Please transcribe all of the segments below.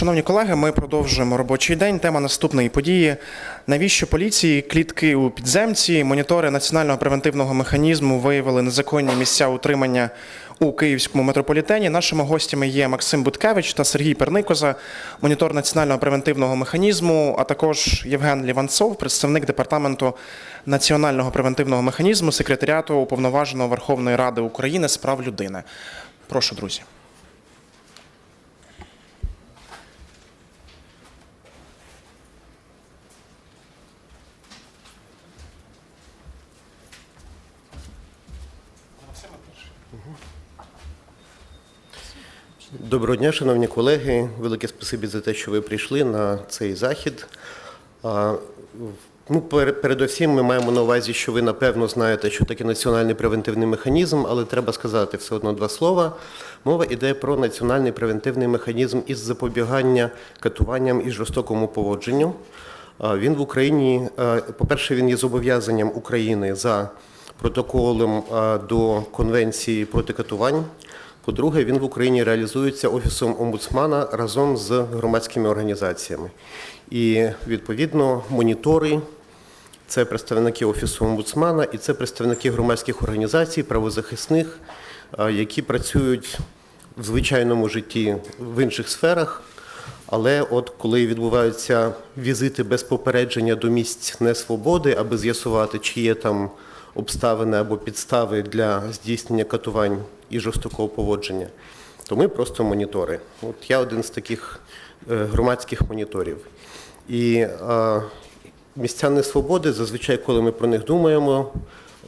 Шановні колеги, ми продовжуємо робочий день. Тема наступної події. Навіщо поліції клітки у підземці? Монітори національного превентивного механізму виявили незаконні місця утримання у київському метрополітені. Нашими гостями є Максим Буткевич та Сергій Перникоза, монітор національного превентивного механізму, а також Євген Ліванцов, представник департаменту національного превентивного механізму, секретаріату уповноваженого Верховної Ради України з прав людини. Прошу, друзі. Доброго дня, шановні колеги. Велике спасибі за те, що ви прийшли на цей захід. Ну, передусім, ми маємо на увазі, що ви напевно знаєте, що таке національний превентивний механізм, але треба сказати все одно два слова. Мова йде про національний превентивний механізм із запобігання катуванням і жорстокому поводженню. Він в Україні, по-перше, він є зобов'язанням України за протоколом до Конвенції проти катувань. По-друге, він в Україні реалізується Офісом омбудсмана разом з громадськими організаціями. І відповідно монітори це представники Офісу омбудсмана і це представники громадських організацій, правозахисних, е, які працюють в звичайному житті в інших сферах. Але от коли відбуваються візити без попередження до місць несвободи, аби з'ясувати, чи є там обставини або підстави для здійснення катувань і жорстокого поводження, то ми просто монітори. От я один з таких е, громадських моніторів. І е, місця несвободи, зазвичай, коли ми про них думаємо,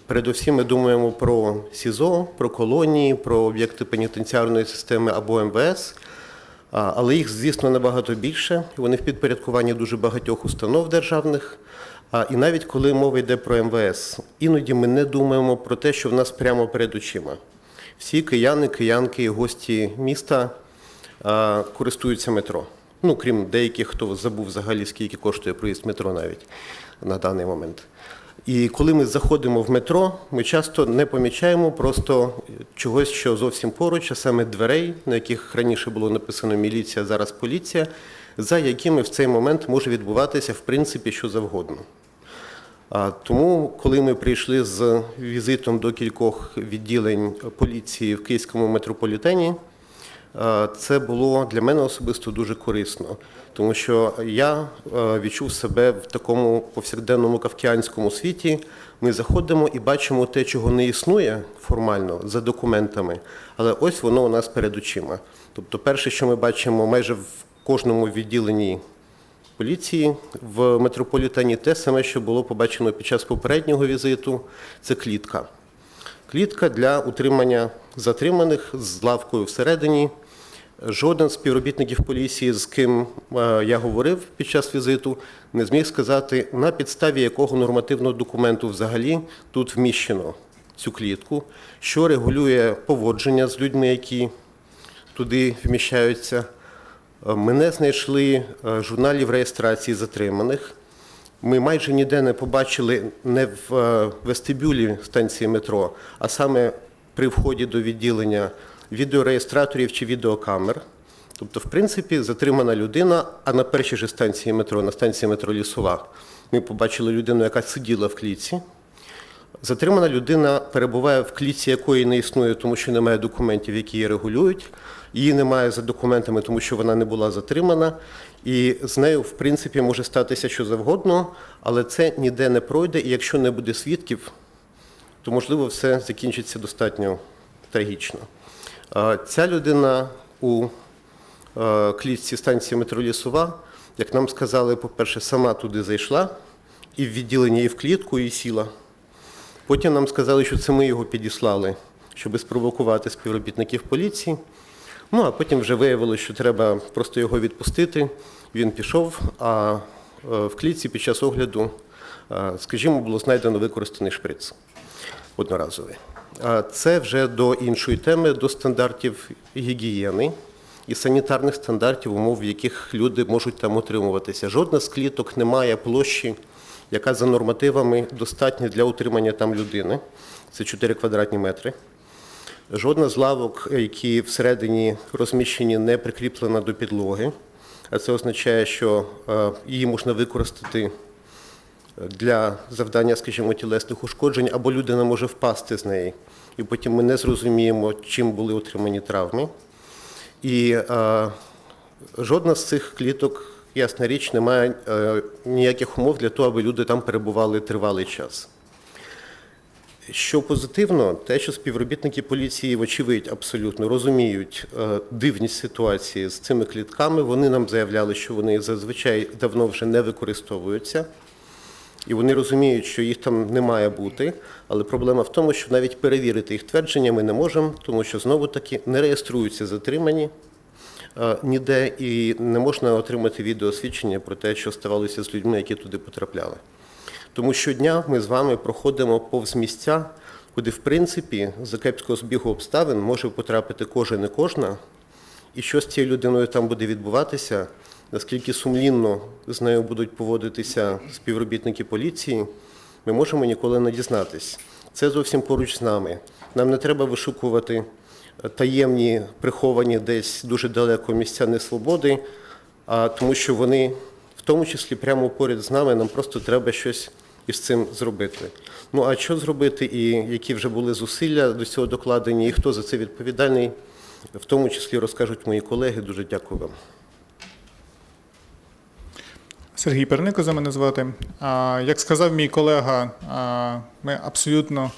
передусім ми думаємо про СІЗО, про колонії, про об'єкти пенітенціарної системи або МВС. Але їх, звісно, набагато більше. Вони в підпорядкуванні дуже багатьох установ державних. А, І навіть коли мова йде про МВС, іноді ми не думаємо про те, що в нас прямо перед очима. Всі кияни, киянки і гості міста а, користуються метро. Ну, крім деяких, хто забув взагалі, скільки коштує проїзд метро навіть на даний момент. І коли ми заходимо в метро, ми часто не помічаємо просто чогось, що зовсім поруч, а саме дверей, на яких раніше було написано міліція, зараз поліція, за якими в цей момент може відбуватися в принципі що завгодно. Тому, коли ми прийшли з візитом до кількох відділень поліції в Київському метрополітені, це було для мене особисто дуже корисно, тому що я відчув себе в такому повсякденному кавкіанському світі. Ми заходимо і бачимо те, чого не існує формально за документами, але ось воно у нас перед очима. Тобто, перше, що ми бачимо майже в кожному відділенні поліції в метрополітені, те саме, що було побачено під час попереднього візиту, це клітка. Клітка для утримання затриманих з лавкою всередині. Жоден з співробітників поліції, з ким е, я говорив під час візиту, не зміг сказати, на підставі якого нормативного документу взагалі тут вміщено цю клітку, що регулює поводження з людьми, які туди вміщаються. Е, Ми не знайшли е, журналів реєстрації затриманих. Ми майже ніде не побачили не в е, вестибюлі станції метро, а саме при вході до відділення відеореєстраторів чи відеокамер. Тобто, в принципі, затримана людина, а на першій же станції метро, на станції метро Лісова, ми побачили людину, яка сиділа в клітці. Затримана людина перебуває в клітці, якої не існує, тому що немає документів, які її регулюють. Її немає за документами, тому що вона не була затримана. І з нею, в принципі, може статися що завгодно, але це ніде не пройде. І якщо не буде свідків, то можливо все закінчиться достатньо трагічно. Ця людина у е, клітці станції метро Лісова, як нам сказали, по-перше, сама туди зайшла, і в відділення, і в клітку, і сіла. Потім нам сказали, що це ми його підіслали, щоб спровокувати співробітників поліції. Ну, а потім вже виявилося, що треба просто його відпустити. Він пішов, а е, в клітці під час огляду, е, скажімо, було знайдено використаний шприц одноразовий. Це вже до іншої теми, до стандартів гігієни і санітарних стандартів, умов, в яких люди можуть там утримуватися. Жодна з кліток не має площі, яка за нормативами достатня для утримання там людини. Це 4 квадратні метри. Жодна з лавок, які всередині розміщені, не прикріплена до підлоги. а це означає, що е, її можна використати для завдання, скажімо, тілесних ушкоджень, або людина може впасти з неї. І потім ми не зрозуміємо, чим були отримані травми. І е, жодна з цих кліток, ясна річ, не має е, ніяких умов для того, аби люди там перебували тривалий час. Що позитивно, те, що співробітники поліції, вочевидь, абсолютно розуміють е, дивність ситуації з цими клітками. Вони нам заявляли, що вони зазвичай давно вже не використовуються. І вони розуміють, що їх там не має бути, але проблема в тому, що навіть перевірити їх твердження ми не можемо, тому що знову таки не реєструються затримані ніде, і не можна отримати відеосвідчення про те, що ставалося з людьми, які туди потрапляли. Тому щодня ми з вами проходимо повз місця, куди, в принципі, за кепського збігу обставин може потрапити кожен і кожна, і що з цією людиною там буде відбуватися, наскільки сумлінно з нею будуть поводитися співробітники поліції, ми можемо ніколи не дізнатись. Це зовсім поруч з нами. Нам не треба вишукувати е, таємні, приховані десь дуже далеко місця несвободи, а тому що вони, в тому числі, прямо поряд з нами, нам просто треба щось із цим зробити. Ну а що зробити, і які вже були зусилля до цього докладені, і хто за це відповідальний, в тому числі розкажуть мої колеги. Дуже дякую вам. Сергій Пернико за мене звати. Як сказав мій колега, ми абсолютно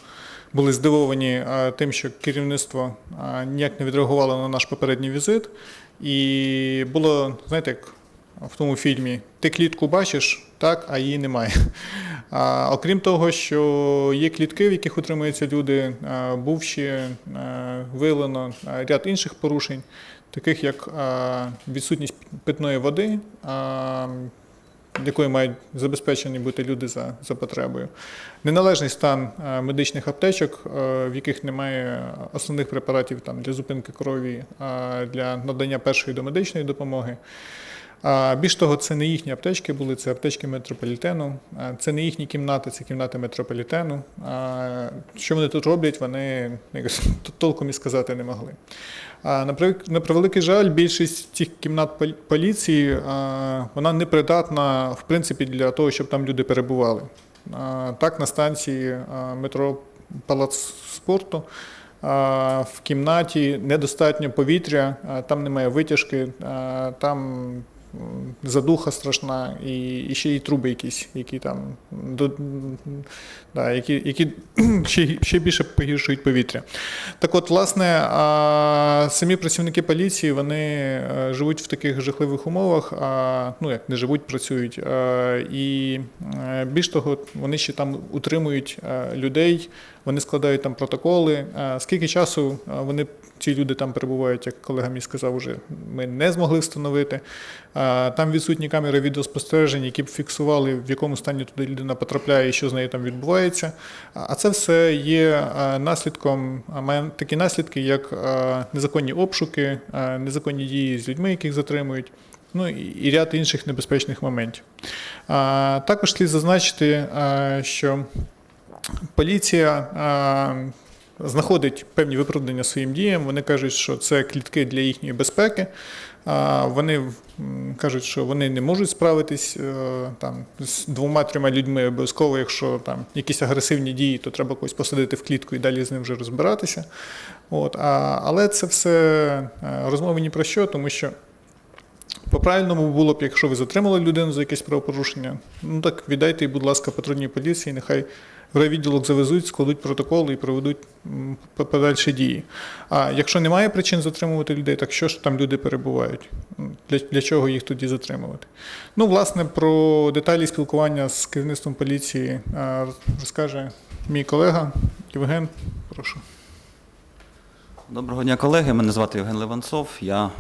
були здивовані тим, що керівництво ніяк не відреагувало на наш попередній візит. І було, знаєте, як в тому фільмі: ти клітку бачиш, так, а її немає. А, окрім того, що є клітки, в яких утримуються люди, був ще виявлено ряд інших порушень, таких як відсутність питної води. Якою мають забезпечені бути люди за, за потребою. Неналежний стан е, медичних аптечок, е, в яких немає основних препаратів там, для зупинки крові, для надання першої домедичної допомоги. Більш того, це не їхні аптечки були, це аптечки метрополітену, це не їхні кімнати, це кімнати метрополітену. Що вони тут роблять, вони якось толком і сказати не могли. На превеликий жаль, більшість цих кімнат поліції вона не придатна в принципі для того, щоб там люди перебували. Так, на станції метро Палац спорту. В кімнаті недостатньо повітря, там немає витяжки, там задуха страшна, і, і ще й труби якісь, які там до, да, які, які ще, ще більше погіршують повітря. Так от, власне, а, самі працівники поліції вони е, живуть в таких жахливих умовах, а, ну як не живуть, працюють. е, І е, більш того, вони ще там утримують людей, вони складають там протоколи. Е, Скільки часу е, вони ці люди там перебувають, як колега мій сказав, уже ми не змогли встановити. Е, Там відсутні камери відеоспостережень, які б фіксували, в якому стані туди людина потрапляє і що з нею там відбувається. А а це все є наслідком, має такі наслідки, як незаконні обшуки, незаконні дії з людьми, яких затримують. Ну і ряд інших небезпечних моментів. А, Також слід зазначити, е, що поліція е, знаходить певні виправдання своїм діям. Вони кажуть, що це клітки для їхньої безпеки. А, Вони кажуть, що вони не можуть справитись е, там з двома-трьома людьми обов'язково, якщо там якісь агресивні дії, то треба когось посадити в клітку і далі з ним вже розбиратися. От, а, але це все е, розмови ні про що, тому що по-правильному було б, якщо ви затримали людину за якесь правопорушення, ну так віддайте, будь ласка, патрульній поліції, нехай райвідділок завезуть, складуть протоколи і проведуть подальші дії. А якщо немає причин затримувати людей, так що ж там люди перебувають? Для, для чого їх тоді затримувати? Ну, власне, про деталі спілкування з керівництвом поліції розкаже мій колега Євген. Прошу. Доброго дня, колеги. Мене звати Євген Леванцов. Я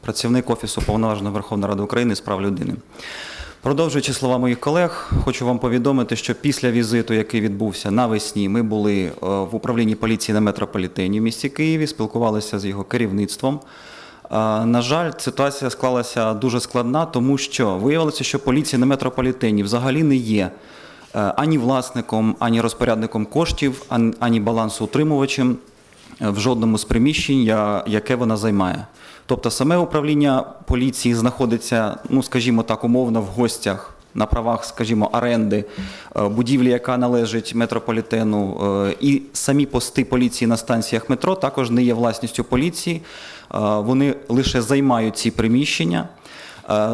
працівник Офісу Повноваженого Верховної Ради України з прав людини. Продовжуючи слова моїх колег, хочу вам повідомити, що після візиту, який відбувся навесні, ми були е, в управлінні поліції на метрополітені в місті Києві, спілкувалися з його керівництвом. Е, На жаль, ситуація склалася дуже складна, тому що виявилося, що поліція на метрополітені взагалі не є е, ані власником, ані розпорядником коштів, ан- ані балансоутримувачем в жодному з приміщень, яке вона займає. Тобто саме управління поліції знаходиться, ну скажімо так, умовно в гостях на правах, скажімо, оренди е, будівлі, яка належить метрополітену, е, і самі пости поліції на станціях метро також не є власністю поліції. Е, Вони лише займають ці приміщення.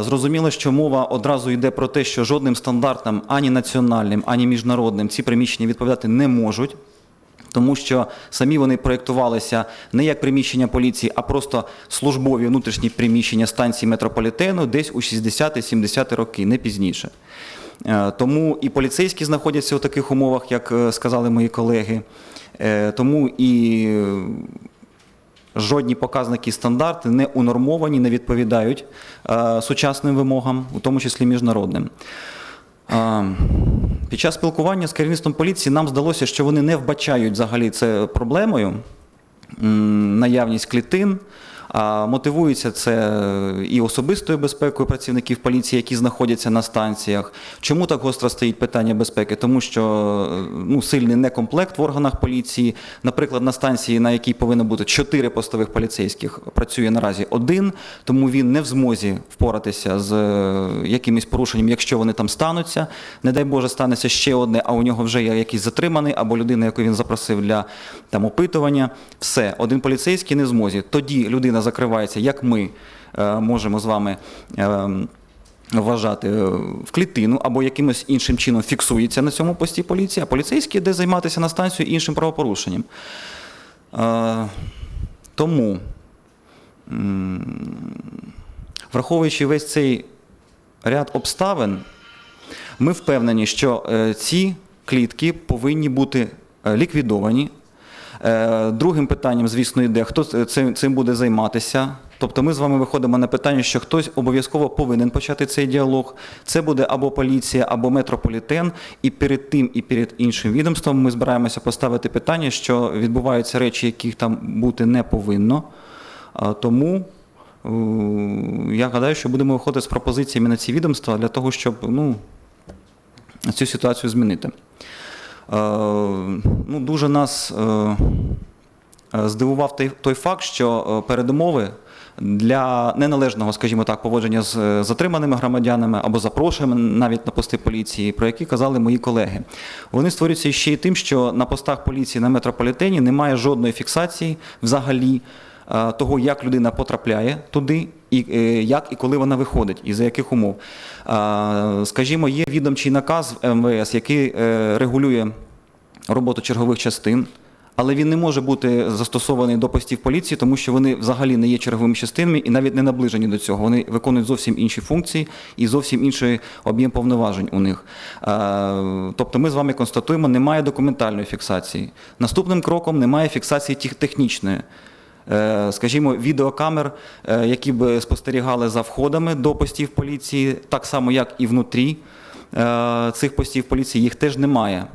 Зрозуміло, що мова одразу йде про те, що жодним стандартам ані національним, ані міжнародним ці приміщення відповідати не можуть. Тому що самі вони проєктувалися не як приміщення поліції, а просто службові внутрішні приміщення станції метрополітену десь у 60-70 роки, не пізніше. Е, Тому і поліцейські знаходяться у таких умовах, як е, сказали мої колеги. Е, Тому і жодні показники стандарти не унормовані, не відповідають сучасним вимогам, у тому числі міжнародним. Під час спілкування з керівництвом поліції нам здалося, що вони не вбачають взагалі це проблемою, наявність клітин. А мотивується це і особистою безпекою працівників поліції, які знаходяться на станціях. Чому так гостро стоїть питання безпеки? Тому що ну, сильний некомплект в органах поліції. Наприклад, на станції, на якій повинно бути чотири постових поліцейських, працює наразі один, тому він не в змозі впоратися з е, якимись порушенням, якщо вони там стануться. Не дай Боже, станеться ще одне, а у нього вже є якийсь затриманий або людина, яку він запросив для там опитування. Все, один поліцейський не в змозі. Тоді людина закривається, як ми е, можемо з вами. Е, Вважати е, в клітину або якимось іншим чином фіксується на цьому пості поліції, а поліцейський йде займатися на станцію іншим правопорушенням. Тому, враховуючи весь цей ряд обставин, ми впевнені, що ці клітки повинні бути ліквідовані. Е, Другим питанням, звісно, йде, хто цим, буде займатися. Тобто ми з вами виходимо на питання, що хтось обов'язково повинен почати цей діалог. Це буде або поліція, або метрополітен. І перед тим, і перед іншим відомством ми збираємося поставити питання, що відбуваються речі, яких там бути не повинно. Тому я гадаю, що будемо виходити з пропозиціями на ці відомства для того, щоб ну, цю ситуацію змінити. Е, ну, дуже нас е, е, здивував той, факт, що передумови для неналежного, скажімо так, поводження з затриманими громадянами або запрошеними навіть на пости поліції, про які казали мої колеги. Вони створюються ще й тим, що на постах поліції на метрополітені немає жодної фіксації взагалі того, як людина потрапляє туди, і е, як і коли вона виходить, і за яких умов. Скажімо, є відомчий наказ МВС, який е, регулює роботу чергових частин. Але він не може бути застосований до постів поліції, тому що вони взагалі не є черговими частинами і навіть не наближені до цього. Вони виконують зовсім інші функції і зовсім інший об'єм повноважень у них. Тобто ми з вами констатуємо, немає документальної фіксації. Наступним кроком немає фіксації технічної. Е, Скажімо, відеокамер, е, які б спостерігали за входами до постів поліції, так само, як і внутрі е, цих постів поліції, їх теж немає.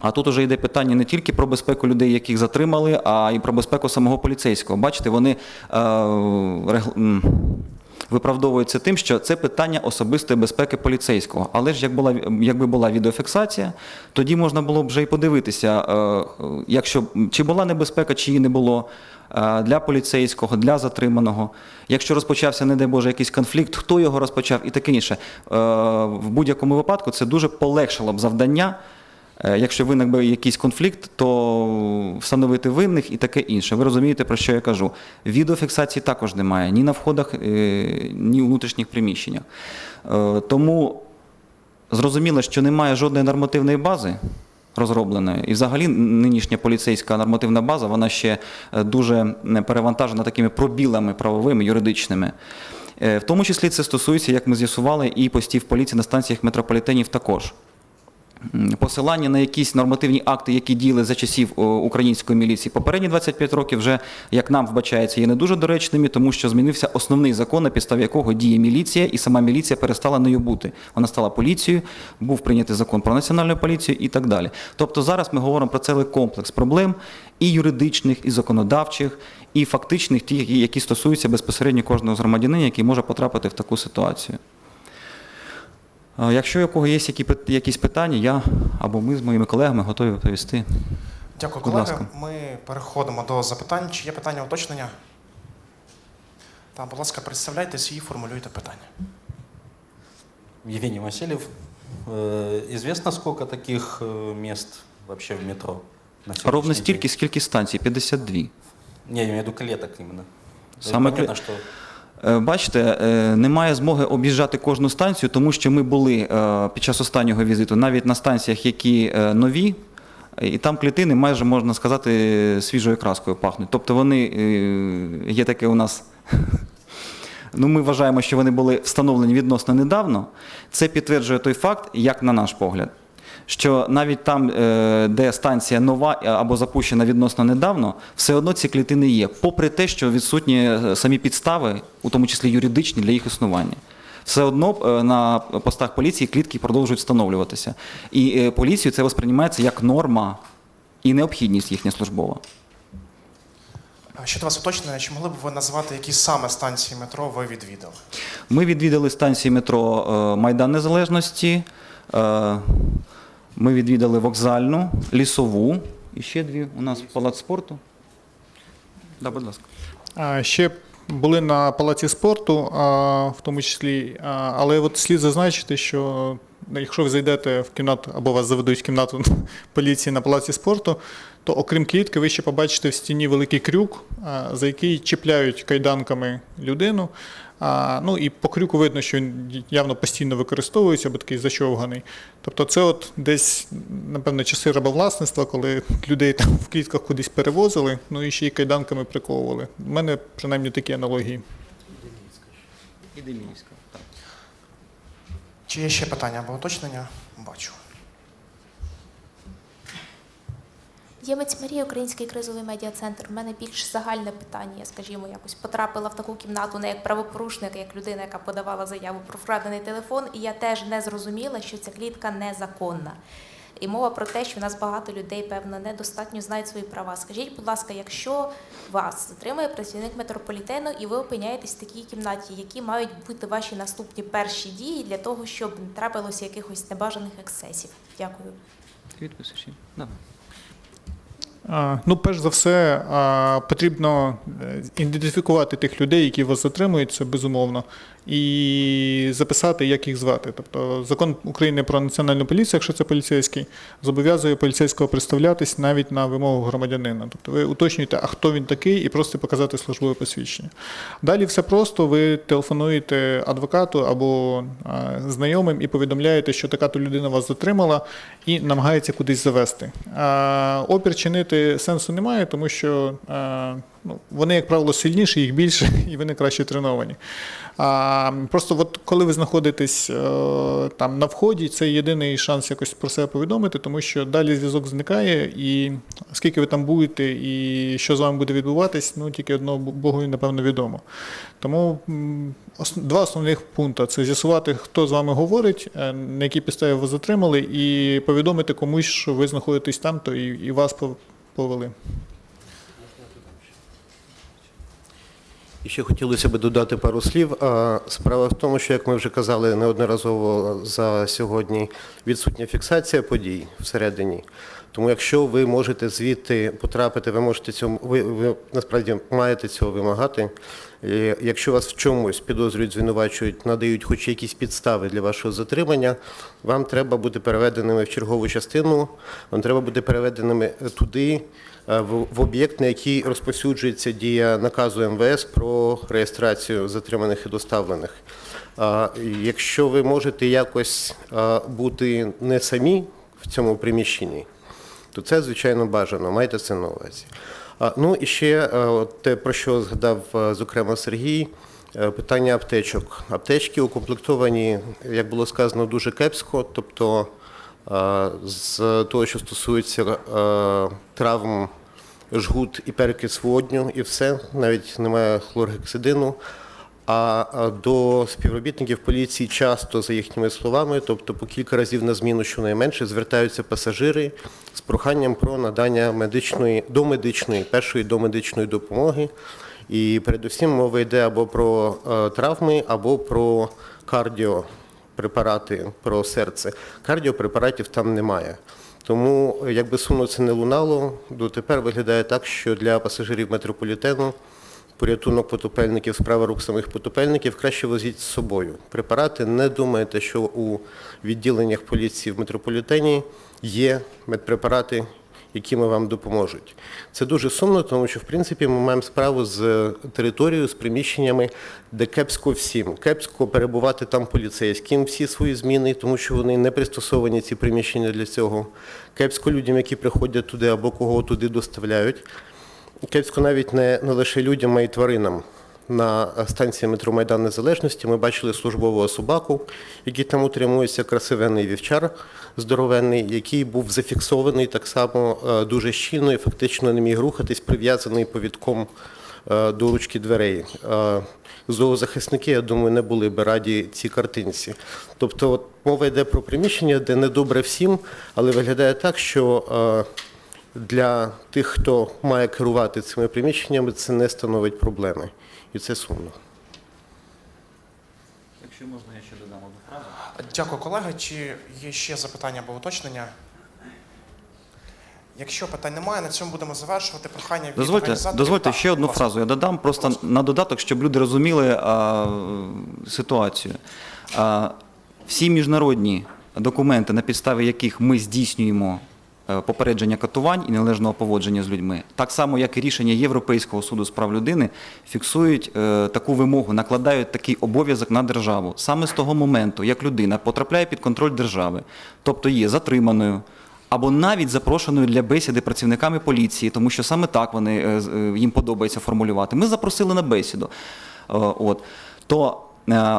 А тут уже йде питання не тільки про безпеку людей, яких затримали, а й про безпеку самого поліцейського. Бачите, вони е, виправдовуються тим, що це питання особистої безпеки поліцейського. Але ж як була, якби була відеофіксація, тоді можна було б вже і подивитися, е, якщо, чи була небезпека, чи її не було е, для поліцейського, для затриманого. Якщо розпочався, не дай Боже, якийсь конфлікт, хто його розпочав і таке інше. Е, В будь-якому випадку це дуже полегшило б завдання. Е, Якщо виник би якийсь конфлікт, то встановити винних і таке інше. Ви розумієте, про що я кажу? Відеофіксації також немає ні на входах, е, ні у внутрішніх приміщеннях. Е, Тому зрозуміло, що немає жодної нормативної бази розробленої. І взагалі нинішня поліцейська нормативна база, вона ще дуже перевантажена такими пробілами правовими, юридичними. В тому числі це стосується, як ми з'ясували, і постів поліції на станціях метрополітенів також. Посилання на якісь нормативні акти, які діяли за часів української міліції попередні 25 років, вже як нам вбачається, є не дуже доречними, тому що змінився основний закон, на підставі якого діє міліція, і сама міліція перестала нею бути. Вона стала поліцією, був прийнятий закон про національну поліцію і так далі. Тобто зараз ми говоримо про цілий комплекс проблем і юридичних, і законодавчих, і фактичних, ті, які- стосуються безпосередньо кожного громадянина, який може потрапити в таку ситуацію. Якщо у кого є якісь питання, я або ми з моїми колегами готові відповісти. Дякую, Будь колеги. ласка. Ми переходимо до запитань. Чи є питання уточнення? Та, будь ласка, представляйтесь і формулюйте питання. Евгений Васильев. Известно, сколько таких э, мест вообще в метро? Ровно день? стільки, скільки станцій 52. Не, я имею в виду клеток именно. То Самое понятно, кле- что Е, Бачите, е, немає змоги об'їжджати кожну станцію, тому що ми були е, під час останнього візиту навіть на станціях, які е, нові, е, і там клітини майже можна сказати свіжою краскою пахнуть. Тобто вони е, є таке у нас. Ну, ми вважаємо, що вони були встановлені відносно недавно. Це підтверджує той факт, як на наш погляд, що навіть там, е, де станція нова е, або запущена відносно недавно, все одно ці клітини є, попри те, що відсутні е, самі підстави, у тому числі юридичні, для їх існування. Все одно на постах поліції клітки продовжують встановлюватися. І поліцією це восприймається як норма і необхідність їхня службова. А Ще до вас уточнення, чи могли б ви назвати, які саме станції метро ви відвідали? Ми відвідали станції метро Майдан Незалежності, ми відвідали вокзальну, лісову і ще дві у нас палац спорту. Да, будь ласка. А ще були на палаці спорту, а, в тому числі, а, але от слід зазначити, що якщо ви зайдете в кімнату або вас заведуть в кімнату поліції на палаці спорту, то окрім клітки, ви ще побачите в стіні великий крюк, а, за який чіпляють кайданками людину. А, ну і по крюку видно, що він явно постійно використовується, бо такий зачовганий. Тобто, це от десь, напевно, часи рабовласництва, коли людей там в клітках кудись перевозили, ну і ще й кайданками приковували. У мене принаймні такі аналогії. І Деміївська. Так. Чи є ще питання або уточнення? Бачу. Ємець Марія, Український кризовий медіа-центр. У мене більш загальне питання. Я, скажімо, якось потрапила в таку кімнату не як правопорушник, як людина, яка подавала заяву про вкрадений телефон, і я теж не зрозуміла, що ця клітка незаконна. І мова про те, що в нас багато людей, певно, недостатньо знають свої права. Скажіть, будь ласка, якщо вас затримує працівник метрополітену і ви опиняєтесь в такій кімнаті, які мають бути ваші наступні перші дії для того, щоб не трапилося якихось небажаних ексцесів? Дякую. Її? Давай. Ну, перш за все, потрібно е, ідентифікувати тих людей, які вас затримують, це безумовно, і записати, як їх звати. Тобто закон України про національну поліцію, якщо це поліцейський, зобов'язує поліцейського представлятись навіть на вимогу громадянина. Тобто ви уточнюєте, а хто він такий, і просто показати службове посвідчення. Далі все просто, ви телефонуєте адвокату або знайомим і повідомляєте, що така то людина вас затримала і намагається кудись завести. Опір чинити сенсу немає, тому що ну, вони, як правило, сильніші, їх більше, і вони краще треновані. А, просто от коли ви знаходитесь е, там на вході, це єдиний шанс якось про себе повідомити, тому що далі зв'язок зникає, і скільки ви там будете і що з вами буде відбуватись, ну тільки одного Богу напевно відомо. Тому два основних пункти це з'ясувати, хто з вами говорить, е, на якій підставі вас затримали, і повідомити комусь, що ви знаходитесь там, то і, і вас повели. Ще хотілося б додати пару слів. Справа в тому, що, як ми вже казали неодноразово за сьогодні, відсутня фіксація подій всередині. Тому якщо ви можете звідти потрапити, ви можете цьому, ви, ви насправді маєте цього вимагати. І Якщо вас в чомусь підозрюють, звинувачують, надають хоч якісь підстави для вашого затримання, вам треба бути переведеними в чергову частину, вам треба бути переведеними туди, в в об'єкт, на який розповсюджується дія наказу МВС про реєстрацію затриманих і доставлених. Якщо ви можете якось бути не самі в цьому приміщенні, то це, звичайно, бажано. Майте це на увазі. Ну і ще е, те, про що згадав, е, зокрема, Сергій, е, питання аптечок. Аптечки укомплектовані, як було сказано, дуже кепсько, тобто е, з того, що стосується е, травм жгут і перекис водню, і все, навіть немає хлоргексидину. А до співробітників поліції часто, за їхніми словами, тобто по кілька разів на зміну щонайменше, звертаються пасажири з проханням про надання медичної домедичної, першої домедичної допомоги. І передусім мова йде або про е, травми, або про кардіопрепарати, про серце. Кардіопрепаратів там немає. Тому, якби сумно це не лунало, дотепер виглядає так, що для пасажирів метрополітену порятунок потопельників, справа рук самих потопельників краще возіть з собою. Препарати не думайте, що у відділеннях поліції в метрополітені є медпрепарати, якими вам допоможуть. Це дуже сумно, тому що в принципі ми маємо справу з територією, з приміщеннями, де кепсько всім. Кепсько перебувати там поліцейським всі свої зміни, тому що вони не пристосовані ці приміщення для цього. Кепсько людям, які приходять туди або кого туди доставляють. Кепсько навіть не, не лише людям, а й тваринам. На станції метро Майдан Незалежності ми бачили службового собаку, який там утримується, красивенний вівчар здоровенний, який був зафіксований так само е, дуже щільно і фактично не міг рухатись, прив'язаний повідком е, до ручки дверей. Е, Зоозахисники, я думаю, не були би раді цій картинці. Тобто, от мова йде про приміщення, де недобре всім, але виглядає так, що для тих, хто має керувати цими приміщеннями, це не становить проблеми. І це сумно. Якщо можна, я ще додам одну фразу. Дякую, колеги. Чи є ще запитання або уточнення? Якщо питань немає, на цьому будемо завершувати. Прохання від Дозвольте, організаторів. дозвольте Так, ще одну будь ласка. фразу. Я додам просто на додаток, щоб люди розуміли а, ситуацію. А, всі міжнародні документи, на підставі яких ми здійснюємо попередження катувань і належного поводження з людьми, так само як і рішення Європейського суду з прав людини, фіксують е, таку вимогу, накладають такий обов'язок на державу. Саме з того моменту, як людина потрапляє під контроль держави, тобто є затриманою або навіть запрошеною для бесіди працівниками поліції, тому що саме так вони е, е, їм подобається формулювати. Ми запросили на бесіду. Е, От то е,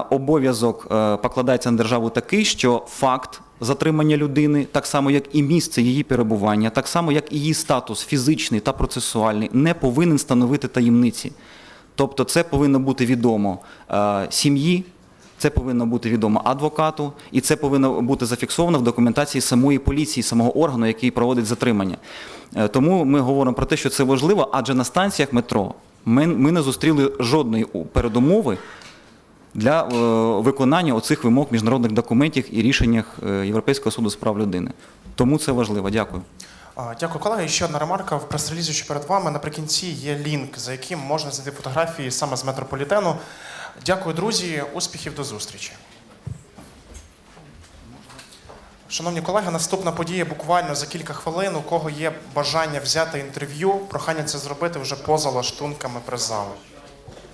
обов'язок е, покладається на державу такий, що факт затримання людини, так само як і місце її перебування, так само як і її статус фізичний та процесуальний, не повинен становити таємниці. Тобто, це повинно бути відомо е, сім'ї. Це повинно бути відомо адвокату, і це повинно бути зафіксовано в документації самої поліції, самого органу, який проводить затримання. Е, Тому ми говоримо про те, що це важливо, адже на станціях метро ми не зустріли жодної передумови для е, виконання оцих вимог міжнародних документів і рішеннях е, Європейського суду з прав людини. Тому це важливо. Дякую. Дякую, колеги. Ще одна ремарка. В прес-релізі, що перед вами наприкінці є лінк, за яким можна знайти фотографії саме з метрополітену. Дякую, друзі. Успіхів до зустрічі. Шановні колеги, наступна подія буквально за кілька хвилин. У кого є бажання взяти інтерв'ю, прохання це зробити вже поза лаштунками прес-зали.